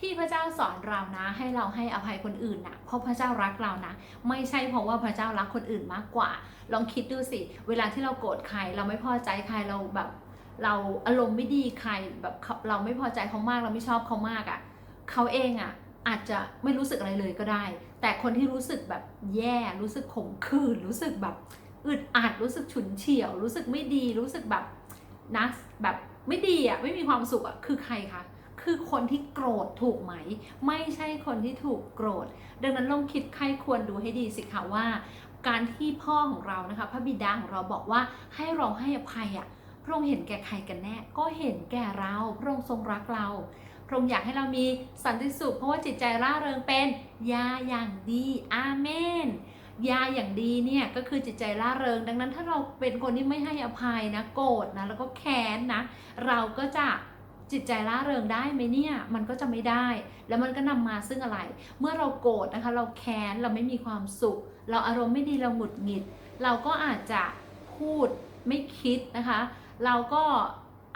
ที่พระเจ้าสอนเรานะ ให้เราให้อภัยคนอื่นนะเพราะพระเจ้ารักเรานะ ไม่ใช่เพราะว่าพระเจ้ารักคนอื่นมากกว่า ลองคิดดูสิ เวลาที่เราโกรธใคร เราไม่พอใจใครเราแบบ เราอารมณ์ไม่ดีใครแบบเราไม่พอใจเขามากเราไม่ชอบเขามากอะ่ะเขาเองอะ่ะอาจจะไม่รู้สึกอะไรเลยก็ได้ แต่คนที่รู้สึกแบบแย่รู้สึกขมขื่นรู้สึกแบบอึดอัดรู้สึกฉุนเฉียว รู้สึกไม่ดีรู้สึกแบบนะแบบไม่ดีอะ่ะไม่มีความสุขอะ่ะคือใครคะ คือคนที่โกรธถูกไหม ไม่ใช่คนที่ถูกโกรธ ดังนั้นลองคิดใครควรดูให้ดีสิคะว่า การที่พ่อของเรานะคะ พระบิดาของเราบอกว่าให้เราให้อภัยอะพระองค์เห็นแก่ใครกันแน่ ก็เห็นแก่เราพระองค์ทรงรักเราพระองค์อยากให้เรามีสันติสุขเพราะว่าจิตใจร่าเริงเป็นยาอย่างดีอาเมนยาอย่างดีเนี่ยก็คือจิตใจร่าเริง ดังนั้นถ้าเราเป็นคนที่ไม่ให้อภัยนะโกรธนะแล้วก็แค้นนะเราก็จะ จิตใจร่าเริงได้ไหมเนี่ย มันก็จะไม่ได้ แล้วมันก็นำมาซึ่งอะไร เมื่อเราโกรธนะคะ เราแค้น เราไม่มีความสุข เราอารมณ์ไม่ดี เราหงุดหงิด เราก็อาจจะพูดไม่คิดนะคะ เราก็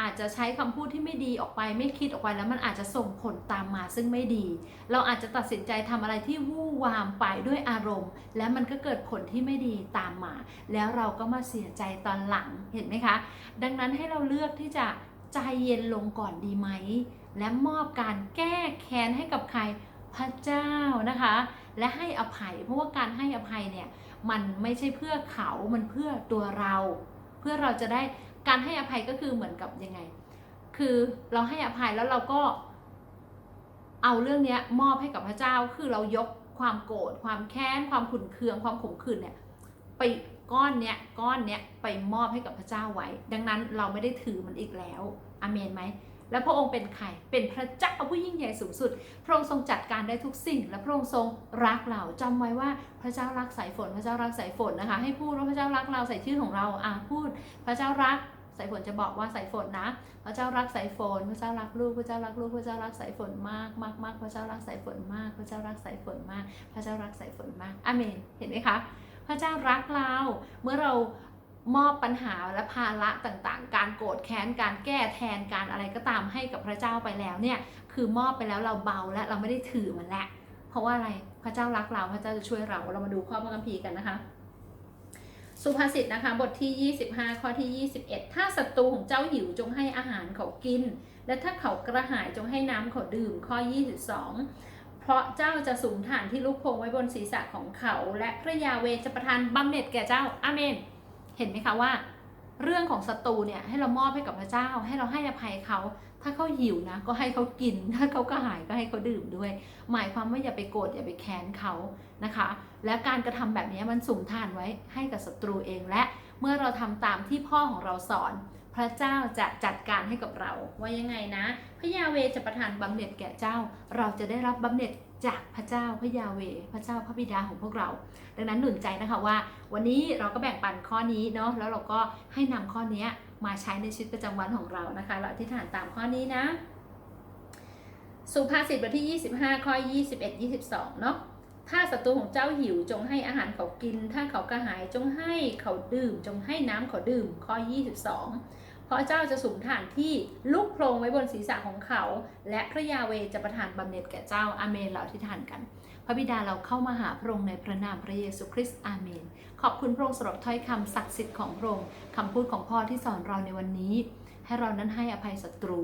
อาจจะใช้คำพูดที่ไม่ดีออกไป ไม่คิดออกไปแล้วมันอาจจะส่งผลตามมาซึ่งไม่ดี เราอาจจะตัดสินใจทำอะไรที่วู่วามไปด้วยอารมณ์ แล้วมันก็เกิดผลที่ไม่ดีตามมา แล้วเราก็มาเสียใจตอนหลังเห็นไหมคะ ดังนั้นให้เราเลือกที่จะ ใจเย็นลงก่อนดีไหม และมอบการแก้แค้นให้กับใครพระเจ้านะคะ และให้อภัย เพราะว่าการให้อภัยเนี่ยมันไม่ใช่เพื่อเขา มันเพื่อตัวเรา เพื่อเราจะได้การให้อภัยก็คือเหมือนกับยังไง คือเราให้อภัยแล้วเราก็ เอาเรื่องเนี้ยมอบให้กับพระเจ้า คือเรายกความโกรธ ความแค้น ความขุ่นเคือง ความขมขื่นเนี่ยไป ก้อนเนี้ยก้อนเนี้ยไปมอบให้กับพระเจ้าไว้ ดังนั้นเราไม่ได้ถือมันอีกแล้วอเมนไหมแล้วพระองค์เป็นใคร เป็นพระเจ้าผู้ยิ่งใหญ่สูงสุด พระองค์ทรงจัดการได้ทุกสิ่ง และพระองค์ทรงรักเราจำไว้ว่าพระเจ้ารักสายฝน พระเจ้ารักสายฝนนะคะ ให้พูดว่าพระเจ้ารักเราใส่ชื่อของเราอะพูด พระเจ้ารักสายฝนจะบอกว่าสายฝนนะ พระเจ้ารักสายฝน พระเจ้ารักลูก พระเจ้ารักลูก พระเจ้ารักสายฝนมากมากมากพระเจ้ารักสายฝนมาก พระเจ้ารักสายฝนมาก พระเจ้ารักสายฝนมากอเมน เห็นไหมคะ พระเจ้ารักเรา เมื่อเรามอบปัญหาและภาระต่างๆ การโกรธแค้น การแก้แทน การอะไรก็ตามให้กับพระเจ้าไปแล้วเนี่ย คือมอบไปแล้วเราเบาและเราไม่ได้ถือมันแล้ว เพราะว่าอะไร พระเจ้ารักเรา พระเจ้าจะช่วยเรา เรามาดูข้อพระคัมภีร์กันนะคะ สุภาษิตนะคะ บทที่ 25 ข้อที่ 21 ถ้าศัตรูของเจ้าหิวจงให้อาหารเขากิน และถ้าเขากระหายจงให้น้ำเขาดื่ม ข้อ 22 เพราะเจ้าจะสูงฐานที่ลูกพงไว้บนศีรษะของเขา และพระยาเวจะประทานบำเหน็จแก่เจ้าอาเมน เห็นไหมคะว่า เรื่องของศัตรูเนี่ยให้เรามอบให้กับพระเจ้า ให้เราให้อภัยเขา ถ้าเขาหิวนะก็ให้เขากิน ถ้าเขากระหายก็ให้เขาดื่มด้วย หมายความว่าอย่าไปโกรธอย่าไปแค้นเขานะคะ และการกระทำแบบนี้มันสุ่มทานไว้ให้กับศัตรูเองและเมื่อเราทำตามที่พ่อของเราสอน พระเจ้าจะจัดการให้กับเราว่ายังไงนะ พระยาเวจะประทานบำเหน็จแก่เจ้า เราจะได้รับบำเหน็จจากพระเจ้าพระยาเว พระเจ้าพระบิดาของพวกเรา ดังนั้นหนุนใจนะคะว่า วันนี้เราก็แบ่งปันข้อนี้เนาะแล้วเราก็ให้นำข้อนี้มาใช้ในชีวิตประจำวันของเรานะคะ เราอธิษฐานตามข้อนี้นะ สุภาษิตบทที่ 25 ข้อ 21 22 เนาะถ้าศัตรูของเจ้าหิวจงให้อาหารเขากิน ถ้าเขากระหายจงให้เขาดื่ม จงให้น้ำเขาดื่ม ข้อ 22 ราะเจ้าจะสุมฐานที่ลุกโพรงไว้บนศีรษะของเขา และพระยาเวจะประทานบำเหน็จแก่เจ้าอาเมนเราที่ทานกัน พระบิดาเราเข้ามาหาพระองค์ในพระนามพระเยซูคริสต์อาเมน ขอบคุณพระองค์สำหรับถ้อยคำศักดิ์สิทธิ์ของพระองค์คำพูดของพ่อที่สอนเราในวันนี้ ให้เรานั้นให้อภัยศัตรู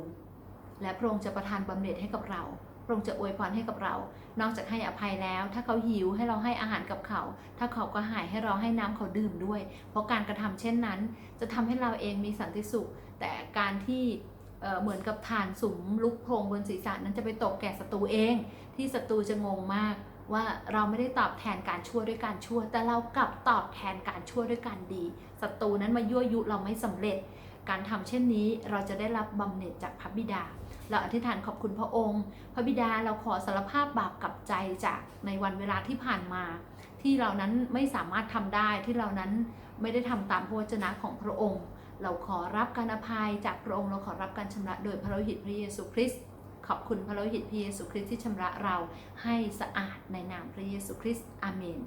และพระองค์จะประทานบำเหน็จให้กับเรา ระองค์จะอวยพรให้กับเรา นอกจากให้อภัยแล้ว ถ้าเขาหิวให้เราให้อาหารกับเขา ถ้าเขาก็หายให้เราให้น้ำเขาดื่มด้วย เพราะการกระทำเช่นนั้น จะทำให้เราเองมีสันติสุข แต่การที่เเหมือนกับฐานสุมลุกโพรงบนศีรษะนั้นจะไปตกแก่ศัตรูเอง ที่ศัตรูจะงงมากว่าเราไม่ได้ตอบแทนการชั่วด้วยการชั่ว แต่เรากลับตอบแทนการชั่วด้วยการดีศัตรูนั้นมายั่วยุเราไม่สำเร็จ การทำเช่นนี้เราจะได้รับบำเหน็จจากพระบิดา เราอธิษฐานขอบคุณพระองค์ พระบิดาเราขอสารภาพบาปกับใจจากในวันเวลาที่ผ่านมา ที่เรานั้นไม่สามารถทำได้ที่เรานั้นไม่ได้ทำตามพระวจนะของพระองค์ เราขอรับการอภัยจากพระองค์เราขอรับการชำระโดยพระโลหิตพระเยซูคริสต์ขอบคุณพระโลหิตพระเยซูคริสต์ที่ชำระเราให้สะอาดในนามพระเยซูคริสต์อาเมน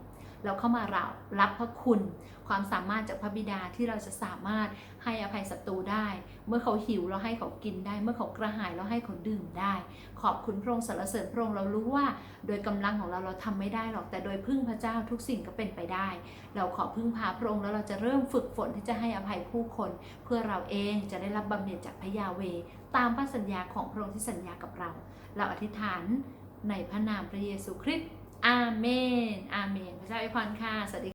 แล้วเข้ามารับรับพระคุณ ความสามารถจากพระบิดาที่เราจะสามารถให้อภัยศัตรูได้ เมื่อเขาหิวเราให้เขากินได้ เมื่อเขากระหายเราให้เขาดื่มได้ ขอบคุณพระองค์สรรเสริญพระองค์เรารู้ว่า โดยกำลังของเราเราทำไม่ได้หรอกแต่โดยพึ่งพระเจ้าทุกสิ่งก็เป็นไปได้ เราขอพึ่งพาพระองค์แล้วเราจะเริ่มฝึกฝนที่จะให้อภัยผู้คน เพื่อเราเองจะได้รับบำเหน็จจากพระยาเวตามพระสัญญาของพระองค์ที่สัญญากับเรา เราอธิษฐานในพระนามพระเยซูคริสต์ อาเมน อาเมน พระเจ้าอวยพรค่ะ สวัสดี